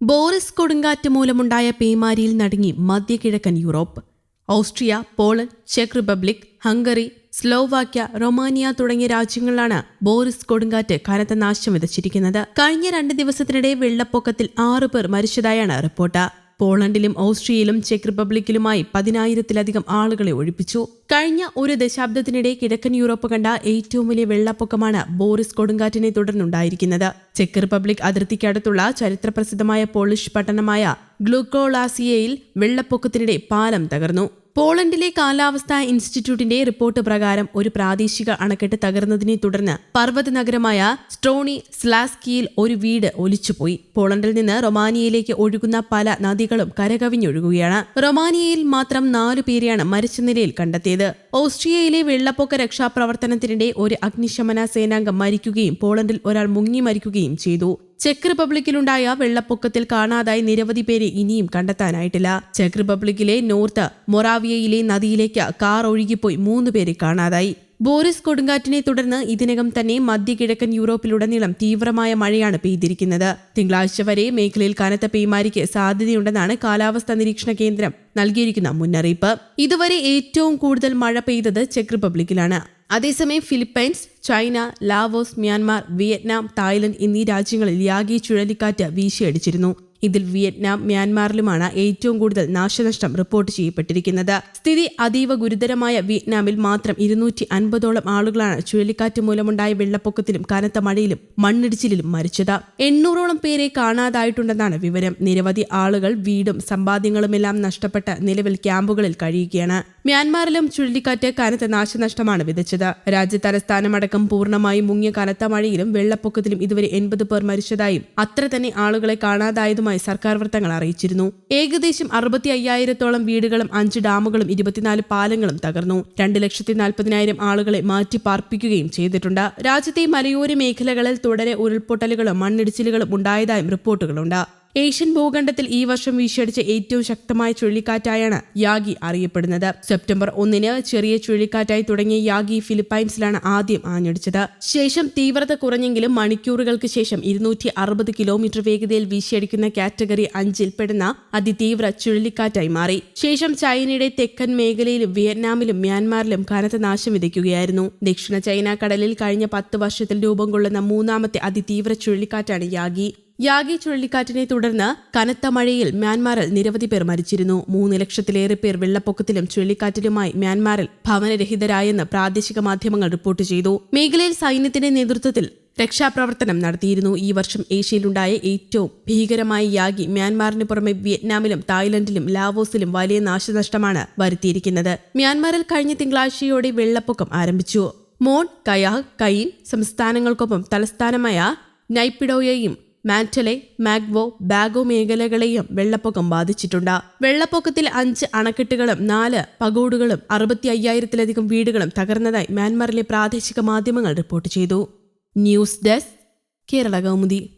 Boris കൊടുങ്കാറ്റ് മൂലമുണ്ടായ പേമാരിയിൽ നടുങ്ങി മധ്യകിഴക്കൻ യൂറോപ്പ് ഓസ്ട്രിയ പോളണ്ട് ചെക്ക് റിപ്പബ്ലിക് ഹംഗറി സ്ലോവാക്യ റൊമാനിയ തുടങ്ങിയ രാജ്യങ്ങളിലാണ് ബോറിസ് കൊടുങ്കാറ്റ് കനത്ത നാശം വിതച്ചിരിക്കുന്നത്. കഴിഞ്ഞ രണ്ട് ദിവസത്തിനിടെ വെള്ളപ്പൊക്കത്തിൽ ആറു പേർ മരിച്ചതായാണ് റിപ്പോർട്ട്. പോളണ്ടിലും ഓസ്ട്രിയയിലും ചെക്ക് റിപ്പബ്ലിക്കിലുമായി പതിനായിരത്തിലധികം ആളുകളെ ഒഴിപ്പിച്ചു. കഴിഞ്ഞ ഒരു ദശാബ്ദത്തിനിടെ കിഴക്കൻ യൂറോപ്പ് കണ്ട ഏറ്റവും വലിയ വെള്ളപ്പൊക്കമാണ് ബോറിസ് കൊടുങ്കാറ്റിനെ തുടർന്നുണ്ടായിരിക്കുന്നത്. ചെക്ക് റിപ്പബ്ലിക് അതിർത്തിക്കടുത്തുള്ള ചരിത്രപ്രസിദ്ധമായ പോളിഷ് പട്ടണമായ ഗ്ലൂക്കോളാസിയയിൽ വെള്ളപ്പൊക്കത്തിനിടെ പാലം തകർന്നു. പോളണ്ടിലെ കാലാവസ്ഥാ ഇൻസ്റ്റിറ്റ്യൂട്ടിന്റെ റിപ്പോർട്ട് പ്രകാരം ഒരു പ്രാദേശിക അണക്കെട്ട് തകർന്നതിനെ തുടർന്ന് പർവത നഗരമായ സ്ട്രോണി സ്ലാസ്കിയിൽ ഒരു വീട് ഒലിച്ചുപോയി. പോളണ്ടിൽ നിന്ന് റൊമാനിയയിലേക്ക് ഒഴുകുന്ന പല നദികളും കരകവിഞ്ഞൊഴുകുകയാണ്. റൊമാനിയയിൽ മാത്രം നാലു പേരെയാണ് മരിച്ച നിലയിൽ കണ്ടെത്തിയത്. ഓസ്ട്രിയയിലെ വെള്ളപ്പൊക്ക രക്ഷാപ്രവർത്തനത്തിനിടെ ഒരു അഗ്നിശമന സേനാംഗം മരിക്കുകയും പോളണ്ടിൽ ഒരാൾ മുങ്ങി മരിക്കുകയും ചെയ്തു. ചെക്ക് റിപ്പബ്ലിക്കിലുണ്ടായ വെള്ളപ്പൊക്കത്തിൽ കാണാതായി നിരവധി പേരെ ഇനിയും കണ്ടെത്താനായിട്ടില്ല. ചെക്ക് റിപ്പബ്ലിക്കിലെ നോർത്ത് മൊറാവിയയിലെ നദിയിലേക്ക് കാർ ഒഴുകിപ്പോയി മൂന്ന് പേരെ കാണാതായി. ബോറിസ് കൊടുങ്കാറ്റിനെ തുടർന്ന് ഇതിനകം തന്നെ മധ്യകിഴക്കൻ യൂറോപ്പിലുടനീളം തീവ്രമായ മഴയാണ് പെയ്തിരിക്കുന്നത്. തിങ്കളാഴ്ച വരെ മേഖലയിൽ കനത്ത പേമാരിക്ക് സാധ്യതയുണ്ടെന്നാണ് കാലാവസ്ഥാ നിരീക്ഷണ കേന്ദ്രം നൽകിയിരിക്കുന്ന മുന്നറിയിപ്പ്. ഇതുവരെ ഏറ്റവും കൂടുതൽ മഴ പെയ്തത് ചെക്ക് റിപ്പബ്ലിക്കിലാണ്. അതേസമയം Philippines China Laos Myanmar Vietnam Thailand എന്നീ രാജ്യങ്ങളിൽ യാഗി ചുഴലിക്കാറ്റ് വീശിയടിച്ചിരുന്നു. ഇതിൽ വിയറ്റ്നാം മ്യാൻമാറിലുമാണ് ഏറ്റവും കൂടുതൽ നാശനഷ്ടം റിപ്പോർട്ട് ചെയ്യപ്പെട്ടിരിക്കുന്നത്. സ്ഥിതി അതീവ ഗുരുതരമായ വിയറ്റ്നാമിൽ മാത്രം ഇരുന്നൂറ്റി അൻപതോളം ആളുകളാണ് ചുഴലിക്കാറ്റ് മൂലമുണ്ടായ വെള്ളപ്പൊക്കത്തിലും കനത്ത മഴയിലും മണ്ണിടിച്ചിലും മരിച്ചത്. എണ്ണൂറോളം പേരെ കാണാതായിട്ടുണ്ടെന്നാണ് വിവരം. നിരവധി ആളുകൾ വീടും സമ്പാദ്യങ്ങളുമെല്ലാം നഷ്ടപ്പെട്ട് നിലവിൽ ക്യാമ്പുകളിൽ കഴിയുകയാണ്. മ്യാൻമാറിലും ചുഴലിക്കാറ്റ് കനത്ത നാശനഷ്ടമാണ് വിതച്ചത്. രാജ്യതലസ്ഥാനമടക്കം പൂർണമായും മുങ്ങിയ കനത്ത മഴയിലും വെള്ളപ്പൊക്കത്തിലും ഇതുവരെ എൺപത് പേർ മരിച്ചതായും അത്ര തന്നെ ആളുകളെ കാണാതായതുമായി സർക്കാർ വൃത്തങ്ങൾ അറിയിച്ചിരുന്നു. ഏകദേശം അറുപത്തി അയ്യായിരത്തോളം വീടുകളും അഞ്ച് ഡാമുകളും ഇരുപത്തിനാല് പാലങ്ങളും തകർന്നു. രണ്ട് ലക്ഷത്തി നാൽപ്പതിനായിരം ആളുകളെ മാറ്റി പാർപ്പിക്കുകയും ചെയ്തിട്ടുണ്ട്. രാജ്യത്തെ മലയോര മേഖലകളിൽ തുടരെ ഉരുൾപൊട്ടലുകളും മണ്ണിടിച്ചിലുകളും ഉണ്ടായതായും റിപ്പോർട്ടുകളുണ്ട്. ഏഷ്യൻ ഭൂഖണ്ഡത്തിൽ ഈ വർഷം വീശിയടിച്ച ഏറ്റവും ശക്തമായ ചുഴലിക്കാറ്റായാണ് യാഗി അറിയപ്പെടുന്നത്. സെപ്റ്റംബർ ഒന്നിന് ചെറിയ ചുഴലിക്കാറ്റായി തുടങ്ങിയ യാഗി ഫിലിപ്പൈൻസിലാണ് ആദ്യം ആഞ്ഞടിച്ചത്. ശേഷം തീവ്രത കുറഞ്ഞെങ്കിലും മണിക്കൂറുകൾക്ക് ശേഷം ഇരുന്നൂറ്റി അറുപത് കിലോമീറ്റർ വേഗതയിൽ വീശിയടിക്കുന്ന കാറ്റഗറി അഞ്ചിൽ പെടുന്ന അതിതീവ്ര ചുഴലിക്കാറ്റായി മാറി. ശേഷം ചൈനയുടെ തെക്കൻ മേഖലയിലും വിയറ്റ്നാമിലും മ്യാൻമാറിലും കനത്ത നാശം വിതയ്ക്കുകയായിരുന്നു. ദക്ഷിണ ചൈന കടലിൽ കഴിഞ്ഞ പത്ത് വർഷത്തിൽ രൂപം കൊള്ളുന്ന മൂന്നാമത്തെ അതിതീവ്ര ചുഴലിക്കാറ്റാണ് യാഗി. യാഗി ചുഴലിക്കാറ്റിനെ തുടർന്ന് കനത്ത മഴയിൽ മ്യാൻമാറിൽ നിരവധി പേർ മരിച്ചിരുന്നു. മൂന്ന് ലക്ഷത്തിലേറെ പേർ വെള്ളപ്പൊക്കത്തിലും ചുഴലിക്കാറ്റിലുമായി മ്യാൻമാറിൽ ഭവനരഹിതരായെന്ന് പ്രാദേശിക മാധ്യമങ്ങൾ റിപ്പോർട്ട് ചെയ്തു. മേഖലയിൽ സൈന്യത്തിന്റെ നേതൃത്വത്തിൽ രക്ഷാപ്രവർത്തനം നടത്തിയിരുന്നു. ഈ വർഷം ഏഷ്യയിലുണ്ടായ ഏറ്റവും ഭീകരമായ യാഗി മ്യാൻമാറിന് പുറമെ വിയറ്റ്നാമിലും തായ്ലൻഡിലും ലാവോസിലും വലിയ നാശനഷ്ടമാണ് വരുത്തിയിരിക്കുന്നത്. മ്യാൻമാറിൽ കഴിഞ്ഞ തിങ്കളാഴ്ചയോടെ വെള്ളപ്പൊക്കം ആരംഭിച്ചു. മോൺ കയാഹ് കയിൻ സംസ്ഥാനങ്ങൾക്കൊപ്പം തലസ്ഥാനമായ നൈപ്പിഡോയെയും മാറ്റലെ മാഗ്വോ ബാഗോ മേഖലകളെയും വെള്ളപ്പൊക്കം ബാധിച്ചിട്ടുണ്ട്. വെള്ളപ്പൊക്കത്തിൽ അഞ്ച് അണക്കെട്ടുകളും നാല് പഗോഡുകളും അറുപത്തി അയ്യായിരത്തിലധികം വീടുകളും തകർന്നതായി മ്യാൻമാറിലെ പ്രാദേശിക മാധ്യമങ്ങൾ റിപ്പോർട്ട് ചെയ്തു. News desk Kerala Kaumudi.